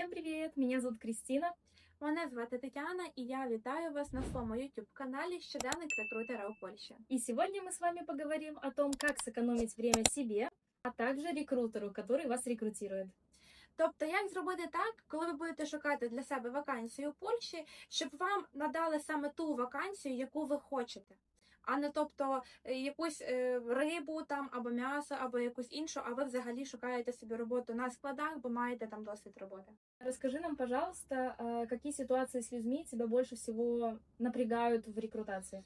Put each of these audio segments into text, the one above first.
Всем привет! Меня зовут Кристина. Мене звати Тетяна, і я вітаю вас на своєму youtube каналі Щоденник рекрутера у Польщі. И сегодня мы с вами поговорим о том, как сэкономить время себе, а также рекрутеру, который вас рекрутирует. Тобто, як зробити так, коли ви будете шукати для себе вакансію у Польщі, щоб вам надали саме ту вакансію, яку ви хочете. А не тобто е, якусь е, рибу там або м'ясо, або якусь іншу, а ви взагалі шукаєте собі роботу на складах, бо маєте там досвід роботи. Расскажи нам, пожалуйста, які какие ситуации с людьми тебя больше всего напрягають в рекрутації?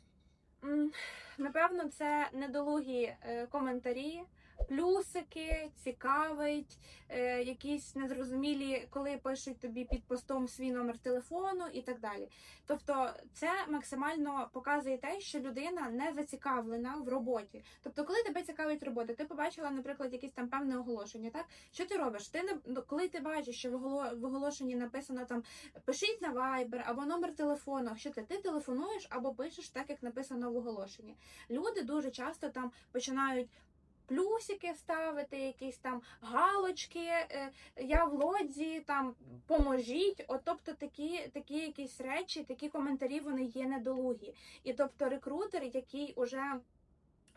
Напевно, це недолугі е, коментарі, плюсики, цікавить, е, якісь незрозумілі, коли пишуть тобі під постом свій номер телефону і так далі. Тобто, це максимально показує те, що людина не зацікавлена в роботі. Тобто, коли тебе цікавить робота, ти побачила, наприклад, якесь там певне оголошення, так що ти робиш? Ти не ну, коли ти бачиш, що в оголошенні написано там пишіть на Viber або номер телефону. Що ти? Ти телефонуєш або пишеш так, як написано в оголошенні. Люди дуже часто там починають. Плюсики ставити, якісь там галочки, е, я в лодзі, там поможіть. От, тобто такі, такі якісь речі, такі коментарі вони є недолугі. І тобто рекрутер, який уже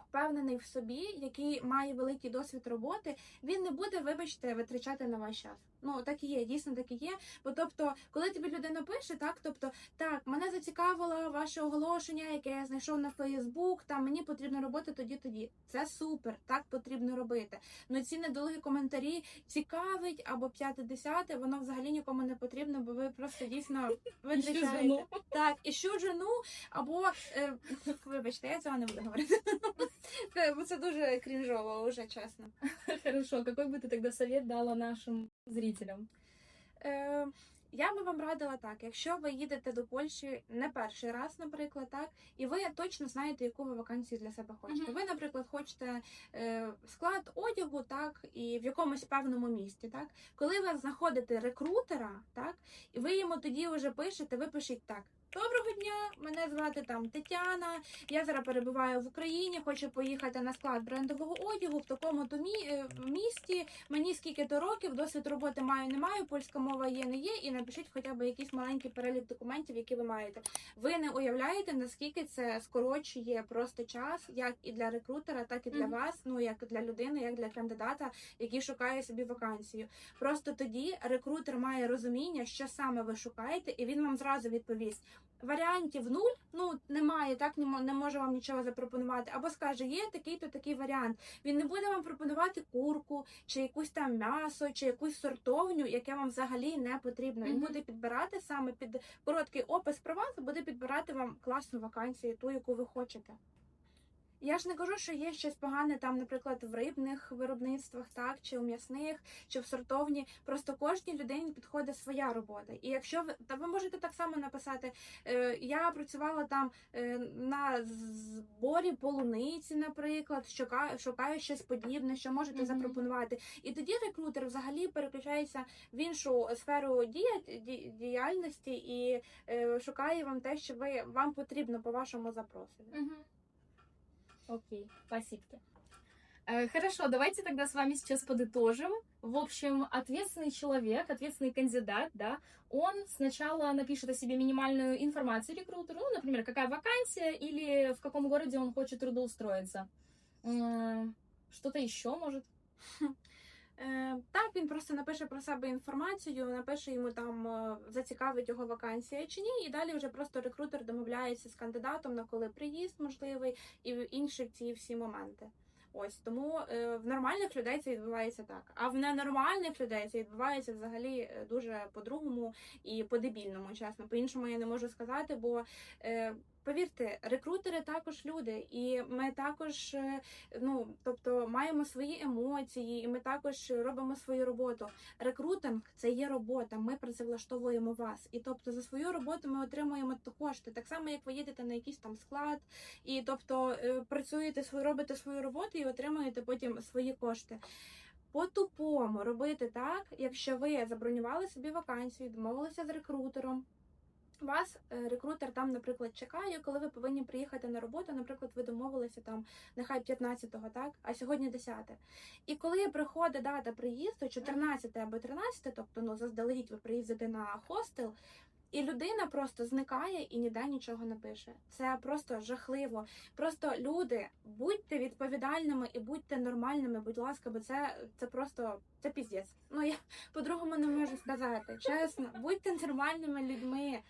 впевнений в собі, який має великий досвід роботи, він не буде, вибачте, витрачати на ваш час. Ну так і є, дійсно так і є. Бо тобто, коли тобі людина пише, так тобто, так, мене зацікавило ваше оголошення, яке я знайшов на Фейсбук, там мені потрібна робота тоді, тоді. Це супер, так потрібно робити. Ну ці недолугі коментарі цікавить або п'яте десяте, воно взагалі нікому не потрібно, бо ви просто дійсно витрачаєте. Так, і що жену, або е, вибачте, я цього не буду говорити. Це- дуже крінжово, уже чесно. Хорошо, какой бы ты тогда совет дала нашим зрителям? Е, я би вам радила так, якщо ви їдете до Польщі не перший раз, наприклад, так, і ви точно знаєте, яку ви вакансію для себе хочете. Мгм. Ви, наприклад, хочете е, склад одягу, так, і в якомусь певному місті, так. Коли ви знаходите рекрутера, так, і ви йому тоді вже пишете, ви пишіть так. Доброго дня, мене звати там Тетяна. Я зараз перебуваю в Україні, хочу поїхати на склад брендового одягу в такому то мі- е, місті. Мені скільки то років, досвід роботи маю, не маю, польська мова є, не є, і напишіть хоча б якийсь маленький перелік документів, які ви маєте. Ви не уявляєте, наскільки це скорочує просто час, як і для рекрутера, так і для Мгм. вас, ну як для людини, як для кандидата, який шукає собі вакансію. Просто тоді рекрутер має розуміння, що саме ви шукаєте, і він вам зразу відповість. Варіантів нуль, ну немає, так не не може вам нічого запропонувати. Або скаже, є такий-то такий варіант. Він не буде вам пропонувати курку, чи якусь там м'ясо, чи якусь сортовню, яке вам взагалі не потрібно. Він буде підбирати саме під короткий опис про вас, буде підбирати вам класну вакансію, ту, яку ви хочете. Я ж не кажу, що є щось погане там, наприклад, в рибних виробництвах, так, чи у м'ясних, чи в сортовні. Просто кожній людині підходить своя робота. І якщо ви та ви можете так само написати, е, я працювала там е, на зборі полуниці, наприклад, шукаю, шукаю щось подібне, що можете Мгм. запропонувати. І тоді рекрутер взагалі переключається в іншу сферу дія, ді- діяльності і е, шукає вам те, що ви вам потрібно по вашому запросу. Окей, спасибо. Э, Хорошо, давайте тогда с вами сейчас подытожим. В общем, ответственный человек, ответственный кандидат, да, он сначала напишет о себе минимальную информацию рекрутеру, ну, например, какая вакансия или в каком городе он хочет трудоустроиться. Что-то еще может? Е, так, він просто напише про себе інформацію, напише йому там е, зацікавить його вакансія чи ні, і далі вже просто рекрутер домовляється з кандидатом на коли приїзд можливий і інші ці всі моменти. Ось тому е, в нормальних людей це відбувається так. А в ненормальних людей це відбувається взагалі дуже по-другому і по-дебільному, чесно. По-іншому я не можу сказати, бо повірте, рекрутери також люди, і ми також, е, ну тобто, маємо свої емоції, і ми також робимо свою роботу. Рекрутинг це є робота. Ми працевлаштовуємо вас. І тобто за свою роботу ми отримуємо кошти. Так само, як ви їдете на якийсь там склад, і тобто е, працюєте свою, робите свою роботу і отримуєте потім свої кошти. По-тупому робити так, якщо ви забронювали собі вакансію, домовилися з рекрутером. Вас е, рекрутер там, наприклад, чекає, коли ви повинні приїхати на роботу. Наприклад, ви домовилися там нехай 15-го, так, а сьогодні 10. І коли приходить дата приїзду, 14 або 13, тобто ну заздалегідь ви приїздите на хостел. І людина просто зникає і ніде нічого не пише. Це просто жахливо. Просто люди, будьте відповідальними і будьте нормальними, будь ласка, бо це, це просто це піздець. Ну я по-другому не можу сказати. Чесно, будьте нормальними людьми.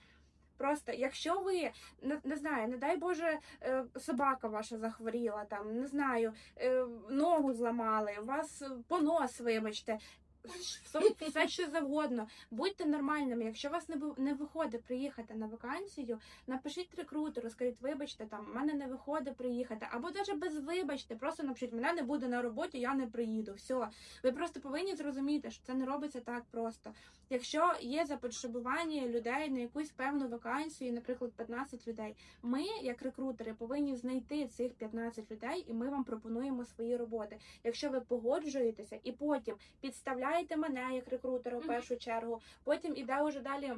Просто, якщо ви не, не знаю, не дай Боже, е, собака ваша захворіла, там не знаю, е, ногу зламали, у вас е, понос, вибачте. Все- що завгодно, будьте нормальними. Якщо вас не не виходить приїхати на вакансію, напишіть рекрутеру, скажіть, вибачте, там в мене не виходить приїхати, або навіть без вибачте, просто напишіть, мене не буде на роботі, я не приїду. Все, ви просто повинні зрозуміти, що це не робиться так просто. Якщо є запотребування людей на якусь певну вакансію, наприклад, 15 людей, ми, як рекрутери, повинні знайти цих 15 людей, і ми вам пропонуємо свої роботи. Якщо ви погоджуєтеся і потім підставляєте мене як рекрутера в першу чергу, потім іде уже далі.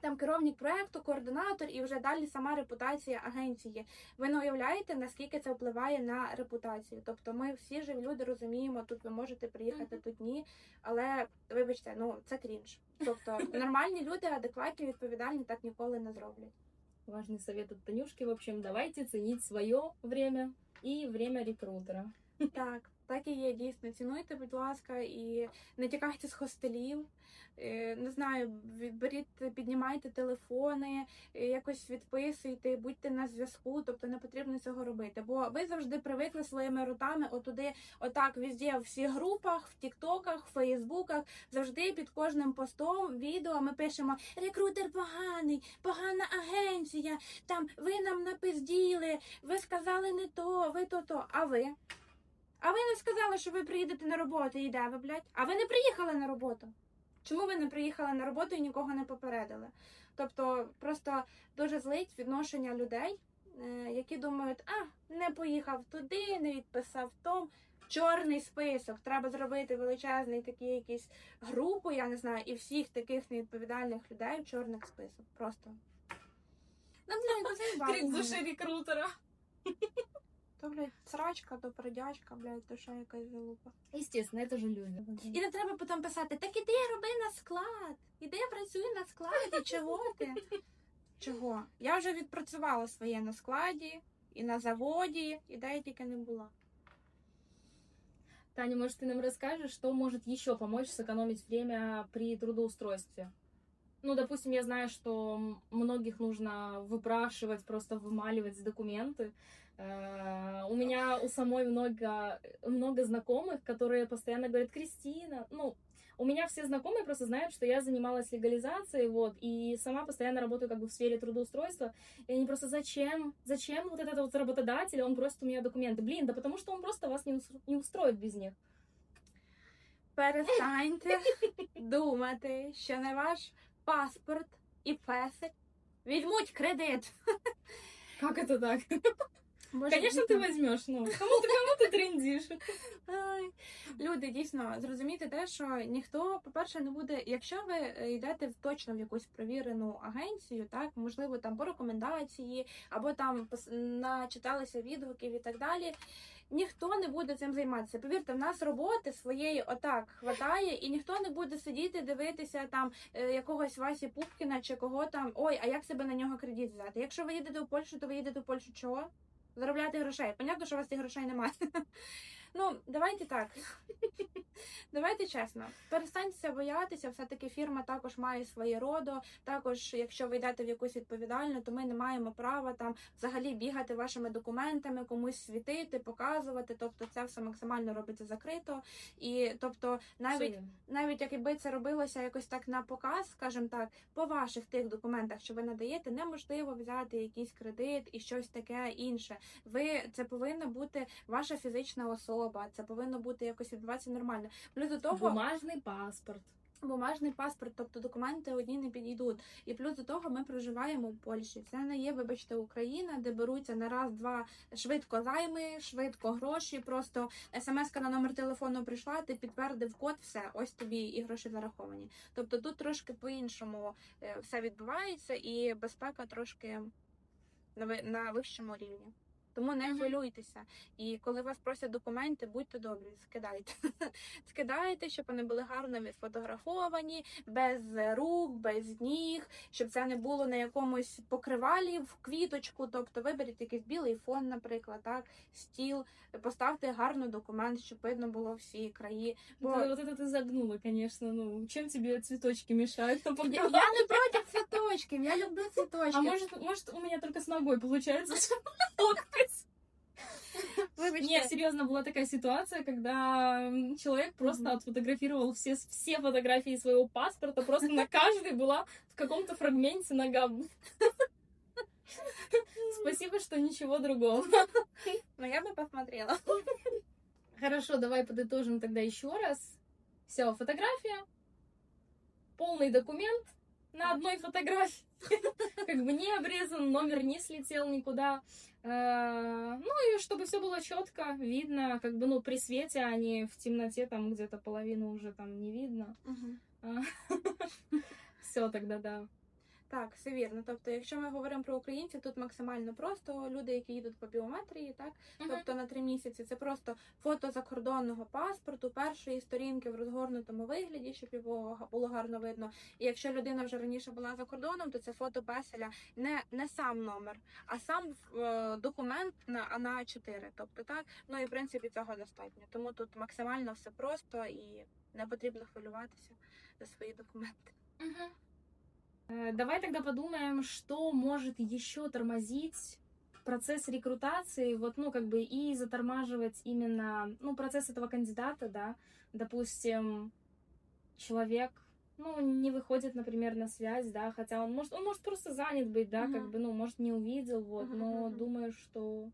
Там керівник проекту, координатор і вже далі сама репутація агенції. Ви не уявляєте, наскільки це впливає на репутацію. Тобто ми всі живі люди розуміємо, тут ви можете приїхати, тут ні. Але вибачте, ну це крінж. Тобто нормальні люди, адекватні, відповідальні так ніколи не зроблять. Важный совет от Танюшки. В общем, давайте ценить свое время и время рекрутера. Так, так і є дійсно. Цінуйте, будь ласка, і не тікайте з хостелів. Е, Не знаю, від- беріть, піднімайте телефони, е, якось відписуйте, будьте на зв'язку, тобто не потрібно цього робити. Бо ви завжди привикли своїми ротами отуди, отак, везде, в всіх групах, в Тіктоках, в Фейсбуках, завжди під кожним постом, відео ми пишемо рекрутер поганий, погана агенція, там ви нам напизділи, ви сказали не то, ви то то. А ви? А ви не сказали, що ви приїдете на роботу і де ви, блядь? А ви не приїхали на роботу. Чому ви не приїхали на роботу і нікого не попередили? Тобто просто дуже злить відношення людей, е, які думають, а, не поїхав туди, не відписав том. Чорний список. Треба зробити величезний такий якийсь групу, я не знаю, і всіх таких невідповідальних людей в чорних список. Просто. Блядь, ну заїбали Крик мене. рекрутера. То, блядь, срачка, то передячка, блядь, душа якась залупа. Естественно, это же люди. І не треба потім писати, так іди роби на склад, іди працюй на складі, чого ти? Чого? Я вже відпрацювала своє на складі і на заводі, і де я тільки не була. Таня, может, ты нам расскажешь, что может еще помочь сэкономить время при трудоустройстве? Ну, допустим, я знаю, что м- многих нужно выпрашивать, просто вымаливать документы. Э, У меня у самой много, много знакомых, которые постоянно говорят, Кристина, ну, у меня все знакомые просто знают, что я занималась легализацией, вот, и сама постоянно работаю как бы в сфере трудоустройства, и они просто, зачем, зачем вот этот вот работодатель, он просит у меня документы? Блин, да потому что он просто вас не, не устроит без них. Перестаньте думати, що на ваш паспорт і песик візьмуть кредит. Как это так? Може, Конечно, ты дійсно- возьмешь, ну, кому ты, кому ты трендишь? Ай. Люди, дійсно, зрозумійте те, що ніхто, по-перше, не буде, якщо ви е, йдете в точно в якусь провірену агенцію, так, можливо, там по рекомендації, або там пос- начиталися відгуків і так далі. Ніхто не буде цим займатися. Повірте, в нас роботи своєї отак хватає, і ніхто не буде сидіти, дивитися там е, якогось Васі Пупкіна чи кого там. Ой, а як себе на нього кредит взяти? Якщо ви їдете в Польщу, то ви їдете в Польщу чого? Заробляти грошей. Понятно, що у вас цих грошей немає. Ну, давайте так. Давайте чесно, перестаньтеся боятися. Все-таки фірма також має своє родо. Також, якщо ви йдете в якусь відповідальну, то ми не маємо права там взагалі бігати вашими документами, комусь світити, показувати. Тобто, це все максимально робиться закрито. І тобто, навіть Всё. навіть якби це робилося якось так на показ, скажімо так, по ваших тих документах, що ви надаєте, неможливо взяти якийсь кредит і щось таке інше. Ви це повинна бути ваша фізична особа, це повинно бути якось відбуватися нормально. Плюс до того, Бумажный паспорт. Бумажний паспорт, тобто документи одні не підійдуть. І плюс до того ми проживаємо в Польщі. Це не є, вибачте, Україна, де беруться на раз-два швидко займи, швидко гроші. Просто смс-ка на номер телефону прийшла, ти підтвердив код, все, ось тобі і гроші зараховані. Тобто тут трошки по-іншому е, все відбувається, і безпека трошки на вищому рівні. Тому не хвилюйтеся. І коли вас просять документи, будьте добрі, скидайте. скидайте, щоб вони були гарно відфотографовані, без рук, без ніг, щоб це не було на якомусь покривалі в квіточку. Тобто виберіть якийсь білий фон, наприклад, так, стіл, поставте гарно документ, щоб видно було всі краї. Бо вот это ты загнула, конечно. Ну, чем тебе цветочки мешают? Ну, я, я не проти цвіточків, я люблю цвіточки. А может, может, у меня только с ногой получается Нет, серьезно, была такая ситуация, когда человек просто отфотографировал все, все фотографии своего паспорта, просто на каждой была в каком-то фрагменте нога. Спасибо, что ничего другого. ну я би посмотрела. Хорошо, давай подытожим тогда еще раз. Все, фотография, полный документ на одной фотографии. Как бы не обрезан, номер не слетел никуда. Э, Ну и чтобы все было четко, видно, как бы, ну, при свете, а не в темноте, там где-то половину уже там не видно. Все тогда, да. Так, все вірно. Тобто, якщо ми говоримо про українців, тут максимально просто люди, які їдуть по біометрії, так тобто на три місяці, це просто фото закордонного паспорту, першої сторінки в розгорнутому вигляді, щоб його було гарно видно. І якщо людина вже раніше була за кордоном, то це фото песеля не, не сам номер, а сам е, документ на а на 4 Тобто так, ну і в принципі цього достатньо. Тому тут максимально все просто і не потрібно хвилюватися за свої документи. Э, Давай тогда подумаем, что может еще тормозить процесс рекрутации, вот, ну, как бы, и затормаживать именно, ну, процесс этого кандидата, да, допустим, человек, ну, не выходит, например, на связь, да, хотя он может, он может просто занят быть, да, как Мгм. бы, ну, может, не увидел, вот, Мгм, но думаю, что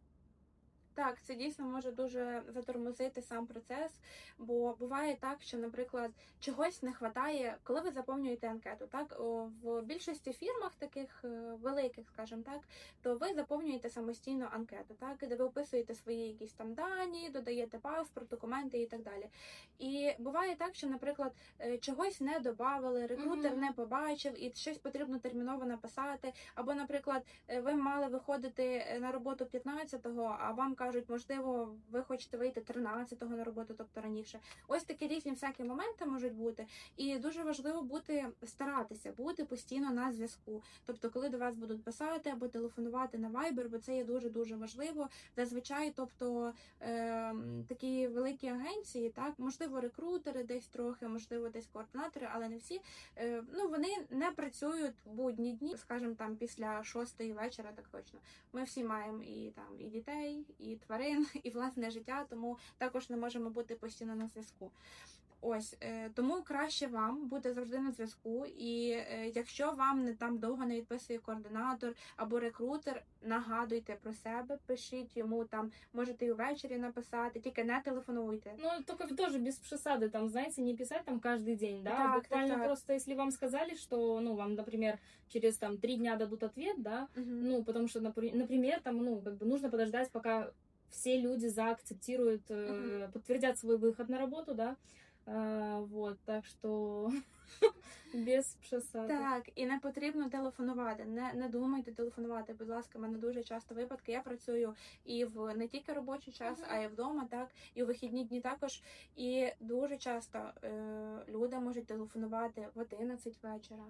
Так, це дійсно може дуже затормозити сам процес, бо буває так, що, наприклад, чогось не вистачає, коли ви заповнюєте анкету. Так в більшості фірмах, таких е, великих, скажімо так, то ви заповнюєте самостійно анкету, так де ви описуєте свої якісь там дані, додаєте паспорт, документи і так далі. І буває так, що, наприклад, е, чогось не додавали, рекрутер Мгм. не побачив, і щось потрібно терміново написати. Або, наприклад, е, ви мали виходити на роботу 15-го, а вам кажуть, можливо, ви хочете вийти 13-го на роботу, тобто раніше. Ось такі різні всякі моменти можуть бути. І дуже важливо бути старатися, бути постійно на зв'язку. Тобто, коли до вас будуть писати або телефонувати на Viber, бо це є дуже дуже важливо. Зазвичай, тобто е, такі великі агенції, так можливо, рекрутери десь трохи, можливо, десь координатори, але не всі. Е, ну вони не працюють будні дні, скажімо, там після шостої вечора, так точно. Ми всі маємо і там і дітей, і тварин, і власне життя, тому також не можемо бути постійно на зв'язку. Ось е, тому краще вам бути завжди на зв'язку. І е, якщо вам не там довго не відписує координатор або рекрутер, нагадуйте про себе, пишіть йому там, можете і ввечері написати, тільки не телефонуйте. Ну, только тоже без присады, там, знаете, не писать там каждый день, да, Так, буквально так, так. просто, если вам сказали, что, ну, вам, например, через там три дня дадут ответ, да, Мгм. ну, потому что, напри- например, там, ну, как бы нужно подождать, пока все люди заакцептируют, э, Мгм. подтвердят свой выход на работу, да, А, вот, так что без присады. Так, і не потрібно телефонувати. Не, не думайте телефонувати. Будь ласка, в мене дуже часто випадки. Я працюю і в не тільки робочий час, Мгм. а й вдома, так, і у вихідні дні також. І дуже часто е, люди можуть телефонувати в 11 вечора.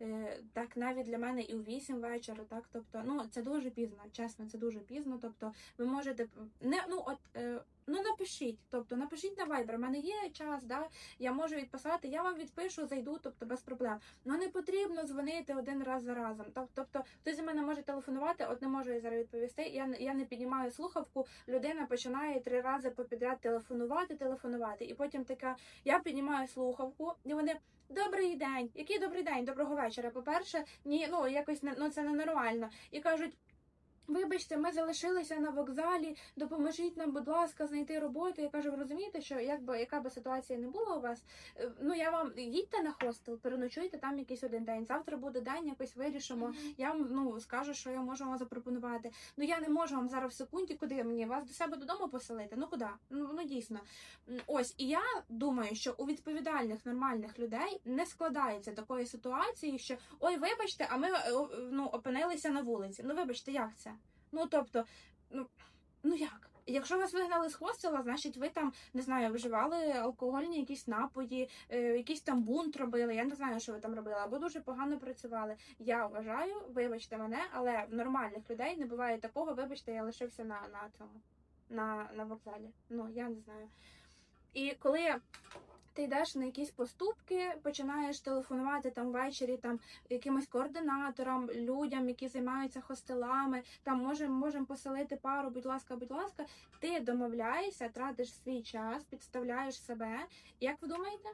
Е, так навіть для мене і у 8 вечора, так тобто, ну це дуже пізно, чесно, це дуже пізно. Тобто, ви можете не ну от е, ну напишіть, тобто напишіть на Viber, в мене є час, да, я можу відписати, я вам відпишу, зайду, тобто без проблем. Ну не потрібно дзвонити один раз за разом. Тоб- Тобто, хтось зі мене може телефонувати, от не можу я зараз відповісти. Я я не піднімаю слухавку. Людина починає три рази попідряд телефонувати, телефонувати, і потім така: я піднімаю слухавку, і вони. Добрий день, який добрий день, доброго вечора. По-перше, ні, ну якось ну це ненормально. І кажуть, Вибачте, ми залишилися на вокзалі. Допоможіть нам, будь ласка, знайти роботу. Я кажу, ви розумієте, що якби яка би ситуація не була у вас, е, ну я вам їдьте на хостел, переночуйте там якийсь один день. Завтра буде день, якось вирішимо. Я вам ну скажу, що я можу вам запропонувати. Ну я не можу вам зараз в секунді, куди мені вас до себе додому поселити. Ну куди? Ну ну дійсно. Ось і я думаю, що у відповідальних нормальних людей не складається такої ситуації, що ой, вибачте, а ми е, ну опинилися на вулиці. Ну вибачте, як це? Ну тобто, ну ну як? Якщо вас вигнали з хостела, значить ви там не знаю, вживали алкогольні якісь напої, е, якийсь там бунт робили. Я не знаю, що ви там робили, або дуже погано працювали. Я вважаю, вибачте мене, але в нормальних людей не буває такого. Вибачте, я лишився на, на цьому на, на вокзалі. Ну я не знаю. І коли ти йдеш на якісь поступки, починаєш телефонувати там ввечері там якимось координаторам, людям, які займаються хостелами, там можемо можем поселити пару, будь ласка, будь ласка. Ти домовляєшся, тратиш свій час, підставляєш себе. Як ви думаєте?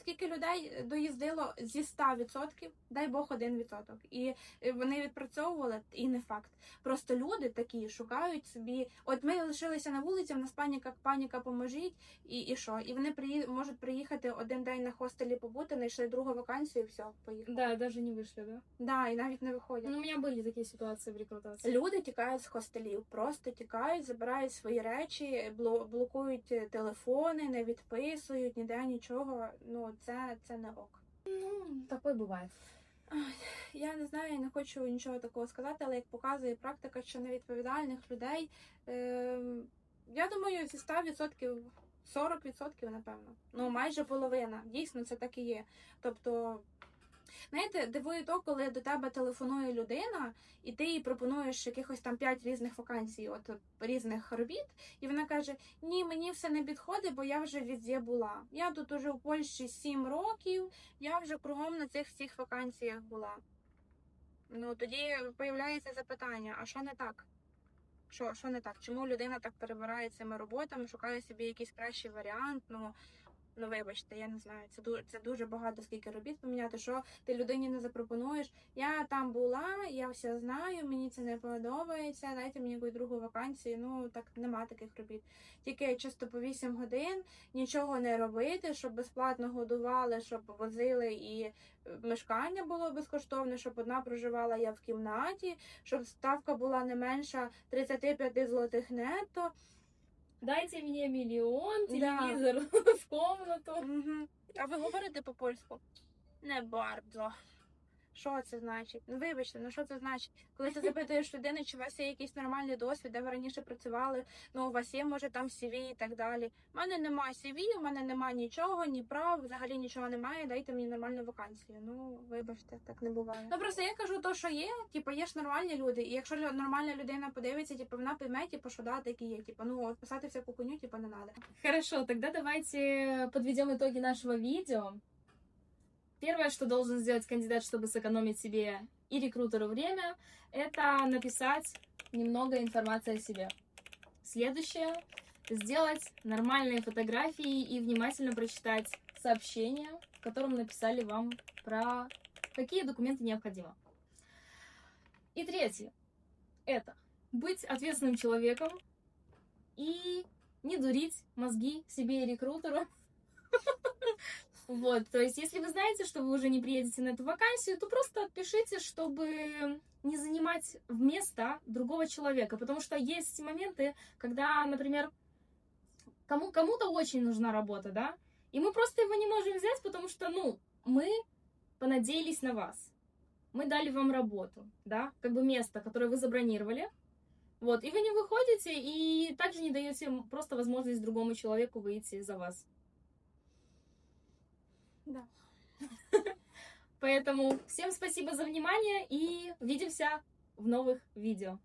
Скільки людей доїздило зі 100%, дай Бог 1%. І е, вони відпрацьовували, і не факт. Просто люди такі шукають собі. От ми лишилися на вулиці, в нас паніка, паніка, поможіть, і, і що? І вони приї... можуть приїхати один день на хостелі побути, знайшли другу вакансію, і все, поїхали. Да, даже не вышли, да? Да, і навіть не виходять. Ну, у меня были такие ситуации в рекрутации. Люди тікають з хостелів, просто тікають, забирають свої речі, бло- блокують телефони, не відписують ніде нічого. Ну це, це не ок. Ну, такий буває. Я не знаю, я не хочу нічого такого сказати, але як показує практика, що невідповідальних людей, е, я думаю, зі 100% 40%, напевно. Ну, майже половина. Дійсно, це так і є. Тобто, знаєте, дивує то, коли до тебе телефонує людина, і ти їй пропонуєш якихось там 5 різних вакансій, от різних робіт, і вона каже: Ні, мені все не підходить, бо я вже везде була. Я тут уже в Польщі 7 років, я вже кругом на цих всіх вакансіях була. Ну тоді появляється запитання: а що не так? Що, що не так? Чому людина так перебирає цими роботами, шукає собі якийсь кращий варіант? Ну, ну вибачте, я не знаю. Це дуже це дуже багато скільки робіт поміняти. Що ти людині не запропонуєш? Я там була, я все знаю, мені це не подобається. Дайте мені якусь другу вакансію. Ну так нема таких робіт. Тільки чисто по 8 годин нічого не робити, щоб безплатно годували, щоб возили і е, мешкання було безкоштовне, щоб одна проживала я в кімнаті, щоб ставка була не менша 35 злотих нетто. Дайте мені мільйон, Да. в комнату. Угу. А ви говорите по-польську? Не бардо. Що це значить? Ну вибачте, ну що це значить? Коли ти запитуєш людини, чи у вас є якийсь нормальний досвід, де ви раніше працювали, ну у вас є, може, там CV і так далі. У мене немає CV, у мене немає нічого, ні прав, взагалі нічого немає, дайте мені нормальну вакансію. Ну, вибачте, так не буває. Ну просто я кажу то, що є, типу, є ж нормальні люди, і якщо нормальна людина подивиться, типу, вона пойме, типу, що да, такі є. Типу, ну от писати всяку коню, типу, не треба. Хорошо, тогда давайте подведем итоги нашего видео. Первое, что должен сделать кандидат, чтобы сэкономить себе и рекрутеру время, это написать немного информации о себе. Следующее сделать нормальные фотографии и внимательно прочитать сообщение, в котором написали вам про какие документы необходимо. И третье это быть ответственным человеком и не дурить мозги себе и рекрутеру. Вот, то есть, если вы знаете, что вы уже не приедете на эту вакансию, то просто отпишите, чтобы не занимать место другого человека. Потому что есть моменты, когда, например, кому, кому-то очень нужна работа, да, и мы просто его не можем взять, потому что, ну, мы понадеялись на вас. Мы дали вам работу, да, как бы место, которое вы забронировали, вот, и вы не выходите, и также не даете просто возможность другому человеку выйти за вас. Да. Поэтому всем спасибо за внимание и увидимся в новых видео.